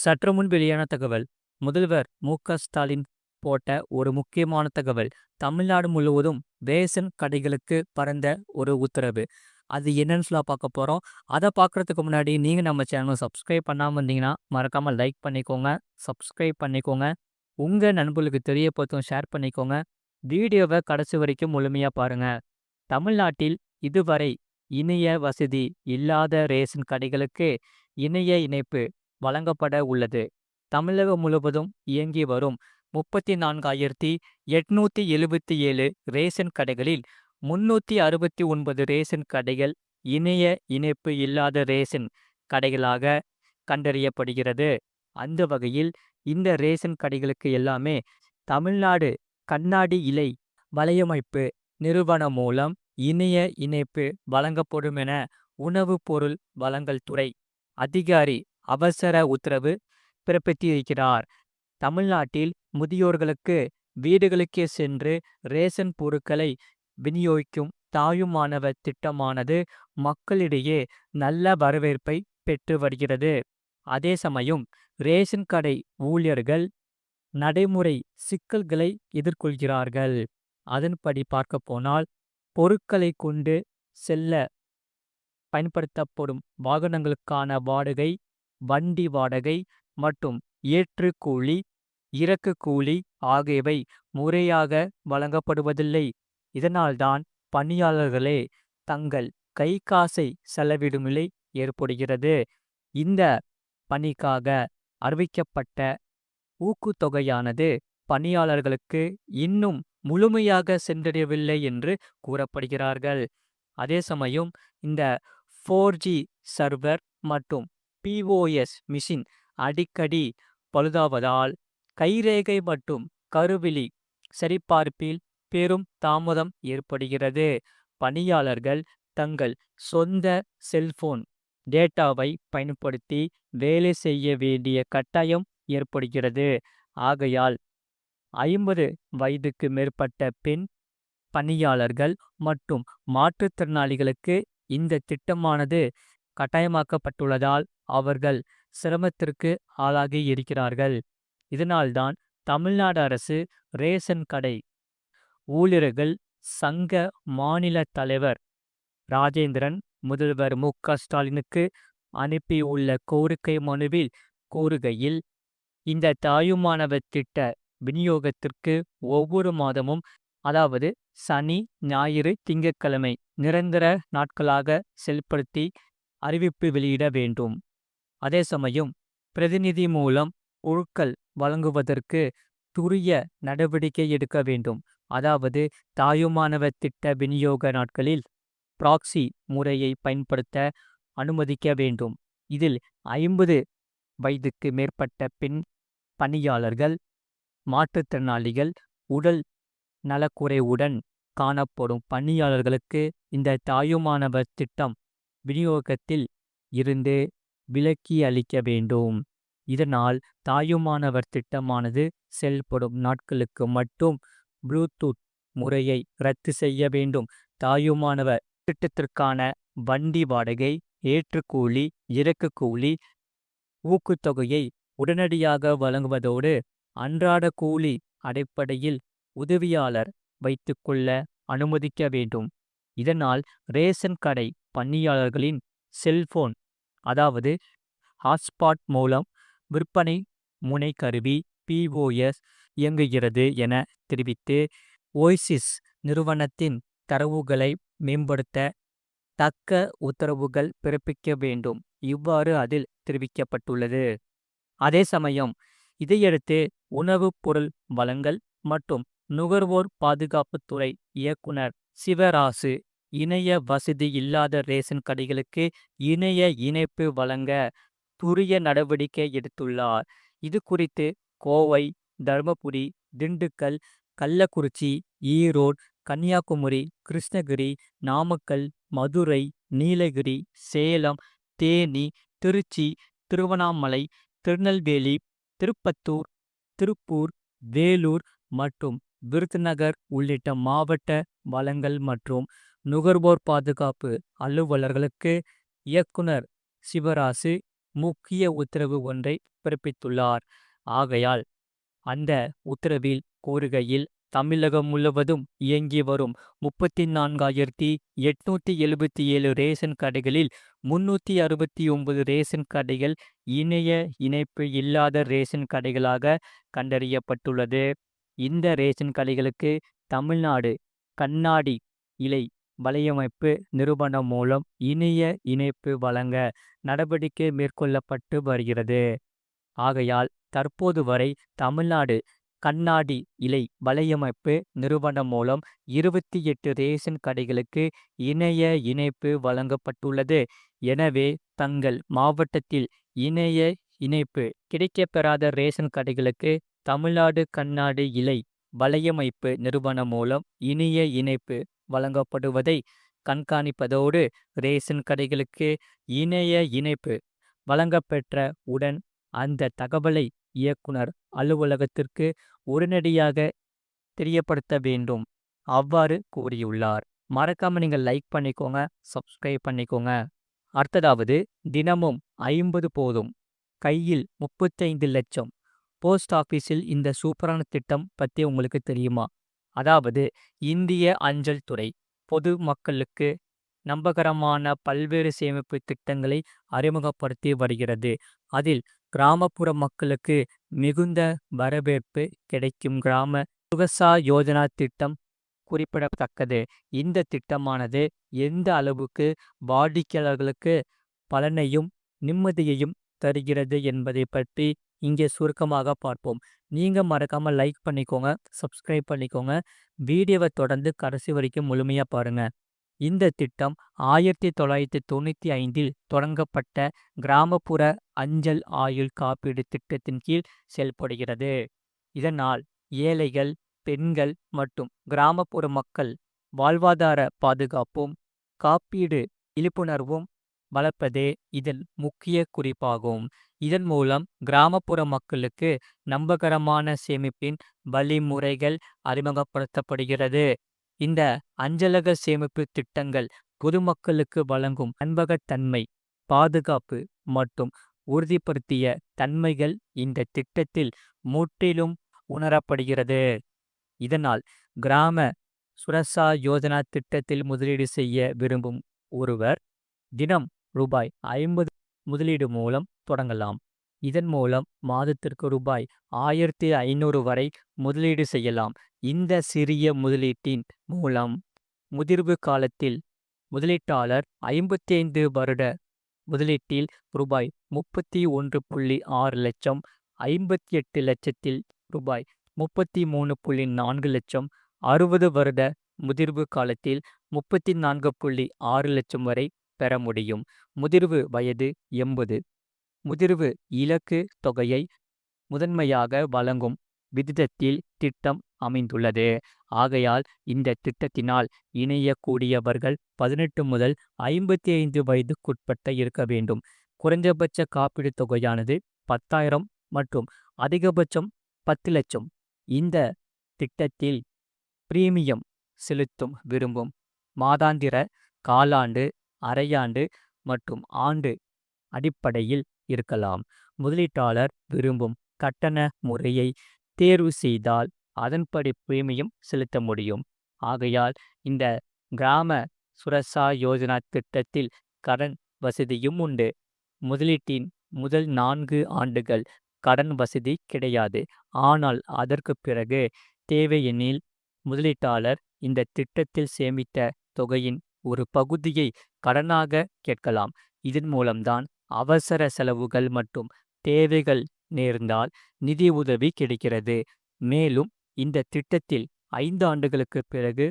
சற்று முன் வெளியான தகவல் முதல்வர் மு. க. ஸ்டாலின் போட்ட ஒரு முக்கியமான தகவல். தமிழ்நாடு முழுவதும் ரேஷன் கடைகளுக்கு பறந்த ஒரு உத்தரவு. அது என்னன்னு சொல்ல பார்க்க போகிறோம் அதை பார்க்குறதுக்கு முன்னாடி நீங்கள் நம்ம சேனலை சப்ஸ்கிரைப் பண்ணாமல் இருந்தீங்கன்னா மறக்காமல் லைக் பண்ணிக்கோங்க சப்ஸ்கிரைப் பண்ணிக்கோங்க. உங்கள் நண்பர்களுக்கு தெரியப்படுத்தும் ஷேர் பண்ணிக்கோங்க. வீடியோவை கடைசி வரைக்கும் முழுமையாக பாருங்கள் தமிழ்நாட்டில் இதுவரை இணைய வசதி இல்லாத ரேஷன் கடைகளுக்கு இணைய இணைப்பு வழங்கப்பட உள்ளது. தமிழகம் முழுவதும் இயங்கி வரும் முப்பத்தி நான்காயிரத்தி எட்நூத்தி எழுபத்தி ஏழு ரேஷன் கடைகளில் முன்னூற்றி அறுபத்தி ஒன்பது ரேஷன் கடைகள் இணைய இணைப்பு இல்லாத ரேஷன் கடைகளாக கண்டறியப்படுகிறது. அந்த வகையில் இந்த ரேஷன் கடைகளுக்கு எல்லாமே தமிழ்நாடு கண்ணாடி இலை வலையமைப்பு நிறுவனம் மூலம் இணைய இணைப்பு வழங்கப்படும் என உணவுப் பொருள் வழங்கல் துறை அதிகாரி அவசர உத்தரவு பிறப்பித்திருக்கிறார். தமிழ்நாட்டில் முதியோர்களுக்கு வீடுகளுக்கே சென்று ரேஷன் பொருட்களை விநியோகிக்கும் தாயுமானவர் திட்டமானது மக்களிடையே நல்ல வரவேற்பை பெற்று வருகிறது. அதே சமயம் ரேஷன் கடை ஊழியர்கள் நடைமுறை சிக்கல்களை எதிர்கொள்கிறார்கள். அதன்படி பார்க்க போனால் பொருட்களை கொண்டு செல்ல பயன்படுத்தப்படும் வாகனங்களுக்கான வாடகை வண்டி வாடகை மற்றும் ஏற்று கூலி இறக்கு கூலி ஆகியவை முறையாக வழங்கப்படுவதில்லை. இதனால்தான் பணியாளர்களே தங்கள் கை காசை செலவிடும் நிலை ஏற்படுகிறது. இந்த பணிக்காக அறிவிக்கப்பட்ட ஊக்குத்தொகையானது பணியாளர்களுக்கு இன்னும் முழுமையாக சென்றடையவில்லை என்று கூறப்படுகிறார்கள். அதே சமயம் இந்த ஃபோர் ஜி சர்வர் மற்றும் பிஓஎஸ் மிஷின் அடிக்கடி பழுதாவதால் கைரேகை மற்றும் கருவிழி சரிபார்ப்பில் பெரும் தாமதம் ஏற்படுகிறது. பணியாளர்கள் தங்கள் சொந்த செல்போன் டேட்டாவை பயன்படுத்தி வேலை செய்ய வேண்டிய கட்டாயம் ஏற்படுகிறது. ஆகையால் ஐம்பது வயதுக்கு மேற்பட்ட பெண் பணியாளர்கள் மற்றும் மாற்றுத்திறனாளிகளுக்கு இந்த திட்டமானது கட்டாயமாக்கப்பட்டுள்ளதால் அவர்கள் சிரமத்திற்கு ஆளாகி இருக்கிறார்கள். இதனால்தான் தமிழ்நாடு அரசு ரேஷன் கடை ஊழியர்கள் சங்க மாநில தலைவர் ராஜேந்திரன் முதல்வர் மு. க. ஸ்டாலினுக்கு அனுப்பியுள்ள கோரிக்கை மனுவில் கூறுகையில் இந்த தாயுமானவ திட்ட விநியோகத்திற்கு ஒவ்வொரு மாதமும் அதாவது சனி ஞாயிறு திங்கட்கிழமை நிரந்தர நாட்களாக செயல்படுத்தி அறிவிப்பு வெளியிட வேண்டும். அதே சமயம் பிரதிநிதி மூலம் பொருட்கள் வழங்குவதற்கு துரிய நடவடிக்கை எடுக்க வேண்டும். அதாவது தாயுமானவ திட்ட விநியோக நாட்களில் பிராக்சி முறையை பயன்படுத்த அனுமதிக்க வேண்டும். இதில் ஐம்பது வயதுக்கு மேற்பட்ட பெண் பணியாளர்கள் மாற்றுத்திறனாளிகள் உடல் நலக்குறைவுடன் காணப்படும் பணியாளர்களுக்கு இந்த தாயுமானவர் திட்டம் விநியோகத்தில் இருந்து விலக்கி அளிக்க வேண்டும். இதனால் தாயுமானவர் திட்டமானது செயல்படும் நாட்களுக்கு மட்டும் ப்ளூடூத் முறையை ரத்து செய்ய வேண்டும். தாயுமானவர் திட்டத்திற்கான வண்டி வாடகை ஏற்றுக்கூலி இறக்கு கூலி ஊக்குத்தொகையை உடனடியாக வழங்குவதோடு அன்றாட கூலி அடிப்படையில் உதவியாளர் வைத்துக்கொள்ள அனுமதிக்க வேண்டும். இதனால் ரேஷன் கடை பணியாளர்களின் செல்போன் அதாவது ஹாட்ஸ்பாட் மூலம் விற்பனை முனை கருவி பிஓஎஸ் இயங்குகிறது என தெரிவித்து ஓய்சிஸ் நிறுவனத்தின் தரவுகளை மேம்படுத்த தக்க உத்தரவுகள் பிறப்பிக்க வேண்டும். இவ்வாறு அதில் தெரிவிக்கப்பட்டுள்ளது. அதே சமயம் இதையடுத்து உணவுப் பொருள் வழங்கல் மற்றும் நுகர்வோர் பாதுகாப்புத்துறை இயக்குனர் சிவராசு இணைய வசதி இல்லாத ரேஷன் கடைகளுக்கு இணைய இணைப்பு வழங்க துரிய நடவடிக்கை எடுத்துள்ளார். இது குறித்து கோவை தருமபுரி திண்டுக்கல் கள்ளக்குறிச்சி ஈரோடு கன்னியாகுமரி கிருஷ்ணகிரி நாமக்கல் மதுரை நீலகிரி சேலம் தேனி திருச்சி திருவண்ணாமலை திருநெல்வேலி திருப்பத்தூர் திருப்பூர் வேலூர் மற்றும் விருதுநகர் உள்ளிட்ட மாவட்ட வளங்கள் மற்றும் நுகர்வோர் பாதுகாப்பு அலுவலர்களுக்கு இயக்குனர் சிவராசு முக்கிய உத்தரவு ஒன்றை பிறப்பித்துள்ளார். ஆகையால் அந்த உத்தரவில் கூறுகையில் தமிழகம் முழுவதும் இயங்கி வரும் முப்பத்தி நான்காயிரத்தி எட்நூத்தி எழுபத்தி ஏழு ரேஷன் கடைகளில் முன்னூற்றி அறுபத்தி ஒன்பது ரேஷன் கடைகள் இணைய இணைப்பு இல்லாத ரேஷன் கடைகளாக கண்டறியப்பட்டுள்ளது. இந்த ரேஷன் கடைகளுக்கு தமிழ்நாடு கண்ணாடி இலை வலையமைப்பு நிறுவனம் மூலம் இணைய இணைப்பு வழங்க நடவடிக்கை மேற்கொள்ளப்பட்டு வருகிறது. ஆகையால் தற்போது வரை தமிழ்நாடு கண்ணாடி இலை வலையமைப்பு நிறுவனம் மூலம் இருபத்தி எட்டு ரேஷன் கடைகளுக்கு இணைய இணைப்பு வழங்கப்பட்டுள்ளது. எனவே தங்கள் மாவட்டத்தில் இணைய இணைப்பு கிடைக்கப்பெறாத ரேஷன் கடைகளுக்கு தமிழ்நாடு கண்ணாடி இலை வலையமைப்பு நிறுவனம் மூலம் இணைய இணைப்பு வழங்கப்படுவதை கண்காணிப்பதோடு ரேஷன் கடைகளுக்கு இணைய இணைப்பு வழங்கப்பெற்ற உடன் அந்த தகவலை இயக்குனர் அலுவலகத்திற்கு உடனடியாக தெரியப்படுத்த வேண்டும். அவ்வாறு கூறியுள்ளார். மறக்காம நீங்க லைக் பண்ணிக்கோங்க, சப்ஸ்கிரைப் பண்ணிக்கோங்க. அடுத்ததாவது தினமும் ஐம்பது போதும் கையில் முப்பத்தைந்து லட்சம் போஸ்ட் ஆஃபீஸில் இந்த சூப்பரான திட்டம் பத்தி உங்களுக்கு தெரியுமா? அதாவது இந்திய அஞ்சல் துறை பொது மக்களுக்கு நம்பகரமான பல்வேறு சேமிப்பு திட்டங்களை அறிமுகப்படுத்தி வருகிறது. அதில் கிராமப்புற மக்களுக்கு மிகுந்த வரவேற்பு கிடைக்கும் கிராம சுகசா யோஜனா திட்டம் குறிப்பிடத்தக்கது. இந்த திட்டமானது எந்த அளவுக்கு வாடிக்கையாளர்களுக்கு பலனையும் நிம்மதியையும் தருகிறது என்பதை பற்றி இங்கே சுருக்கமாக பார்ப்போம். நீங்க மறக்காம லைக் பண்ணிக்கோங்க, சப்ஸ்கிரைப் பண்ணிக்கோங்க. வீடியோவை தொடர்ந்து கடைசி வரைக்கும் முழுமையா பாருங்க. இந்த திட்டம் ஆயிரத்தி தொள்ளாயிரத்தி தொண்ணூத்தி ஐந்தில் தொடங்கப்பட்ட கிராமப்புற அஞ்சல் ஆயுள் காப்பீடு திட்டத்தின் கீழ் செயல்படுகிறது. இதனால் ஏழைகள், பெண்கள் மற்றும் கிராமப்புற மக்கள் வாழ்வாதார பாதுகாப்பும், காப்பீடு விழிப்புணர்வும் வளர்ப்பதே இதன் முக்கிய குறிப்பாகும். இதன் மூலம் கிராமப்புற மக்களுக்கு நம்பகரமான சேமிப்பின் வழிமுறைகள் அறிமுகப்படுத்தப்படுகிறது. இந்த அஞ்சலக சேமிப்பு திட்டங்கள் பொதுமக்களுக்கு வழங்கும் அன்பகத்தன்மை பாதுகாப்பு மற்றும் உறுதிப்படுத்திய தன்மைகள் இந்த திட்டத்தில் முற்றிலும் உணரப்படுகிறது. இதனால் கிராம சுரசா யோஜனா திட்டத்தில் முதலீடு செய்ய விரும்பும் ஒருவர் தினம் ரூபாய் ஐம்பது முதலீடு மூலம் தொடங்கலாம். இதன் மூலம் மாதத்திற்கு ரூபாய் ஆயிரத்தி ஐநூறு வரை முதலீடு செய்யலாம். இந்த சிறிய முதலீட்டின் மூலம் முதிர்வு காலத்தில் முதலீட்டாளர் ஐம்பத்தைந்து வருட முதலீட்டில் ரூபாய் முப்பத்தி ஒன்று புள்ளி ஆறு லட்சம், ஐம்பத்தி எட்டு லட்சத்தில் ரூபாய் முப்பத்தி மூணு புள்ளி நான்கு லட்சம், அறுபது வருட முதிர்வு காலத்தில் முப்பத்தி நான்கு புள்ளி ஆறு லட்சம் வரை பெற முடியும். முதிர்வு வயது எண்பது. முதிர்வு இலக்கு தொகையை முதன்மையாக வழங்கும் விதத்தில் திட்டம் அமைந்துள்ளது. ஆகையால் இந்த திட்டத்தினால் இணையக்கூடியவர்கள் பதினெட்டு முதல் ஐம்பத்தி ஐந்து வயதுக்குட்பட்ட இருக்க வேண்டும். குறைந்தபட்ச காப்பீடு தொகையானது பத்தாயிரம் மற்றும் அதிகபட்சம் பத்து லட்சம். இந்த திட்டத்தில் பிரீமியம் செலுத்தும் விரும்பும் மாதாந்திர, காலாண்டு, அரையாண்டு மற்றும் ஆண்டு அடிப்படையில் இருக்கலாம். முதலீட்டாளர் விரும்பும் கட்டண முறையை தேர்வு செய்தால் அதன்படி பிரீமியம் செலுத்த முடியும். ஆகையால் இந்த கிராம சுரசா யோஜனா திட்டத்தில் கடன் வசதியும் உண்டு. முதலீட்டின் முதல் நான்கு ஆண்டுகள் கடன் வசதி கிடையாது. ஆனால் அதற்கு பிறகு தேவையெனில் முதலீட்டாளர் இந்த திட்டத்தில் சேமித்த தொகையின் ஒரு பகுதியை கடனாக கேட்கலாம். இதன் மூலம்தான் அவசர செலவுகள் மற்றும் தேவைகள் நேர்ந்தால் நிதி உதவி கிடைக்கிறது. மேலும் இந்த திட்டத்தில் ஐந்து ஆண்டுகளுக்கு பிறகு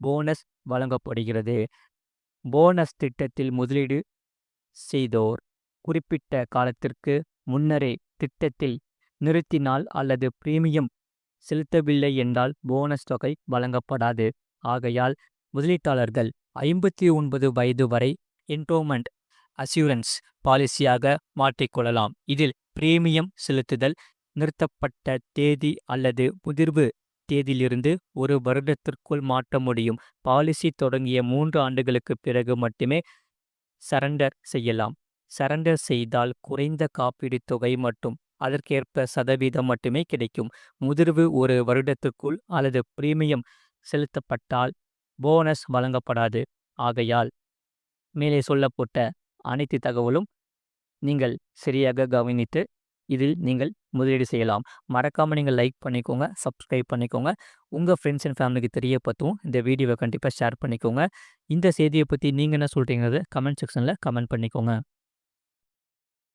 போனஸ் வழங்கப்படுகிறது. போனஸ் திட்டத்தில் முதலீடு செய்தோர் குறிப்பிட்ட காலத்திற்கு முன்னரே திட்டத்தில் நிறுத்தினால் அல்லது பிரீமியம் செலுத்தவில்லை என்றால் போனஸ் தொகை வழங்கப்படாது. ஆகையால் முதலீட்டாளர்கள் ஐம்பத்தி ஒன்பது வயது வரை என்டோமெண்ட் அசூரன்ஸ் பாலிசியாக மாற்றிக்கொள்ளலாம். இதில் பிரீமியம் செலுத்துதல் நிறுத்தப்பட்ட தேதி அல்லது முதிர்வு தேதியிலிருந்து ஒரு வருடத்திற்குள் மாற்ற முடியும். பாலிசி தொடங்கிய மூன்று ஆண்டுகளுக்கு பிறகு மட்டுமே சரண்டர் செய்யலாம். சரண்டர் செய்தால் குறைந்த காப்பீடு தொகை மற்றும் அதற்கேற்ப சதவீதம் மட்டுமே கிடைக்கும் முதிர்வு ஒரு வருடத்துக்குள் அல்லது பிரீமியம் செலுத்தப்பட்டால் போனஸ் வழங்கப்படாது. ஆகையால் மேலே சொல்லப்பட்ட அனைத்து தகவலும் நீங்கள் சரியாக கவனித்து இதில் நீங்கள் முதலீடு செய்யலாம். மறக்காமல் நீங்கள் லைக் பண்ணிக்கோங்க சப்ஸ்கிரைப் பண்ணிக்கோங்க. உங்கள் ஃப்ரெண்ட்ஸ் அண்ட் ஃபேமிலிக்கு தெரியப்பத்தும் இந்த வீடியோவை கண்டிப்பாக ஷேர் பண்ணிக்கோங்க. இந்த செய்தியை பற்றி நீங்கள் என்ன சொல்கிறீங்கிறது கமெண்ட் செக்ஷனில் கமெண்ட் பண்ணிக்கோங்க.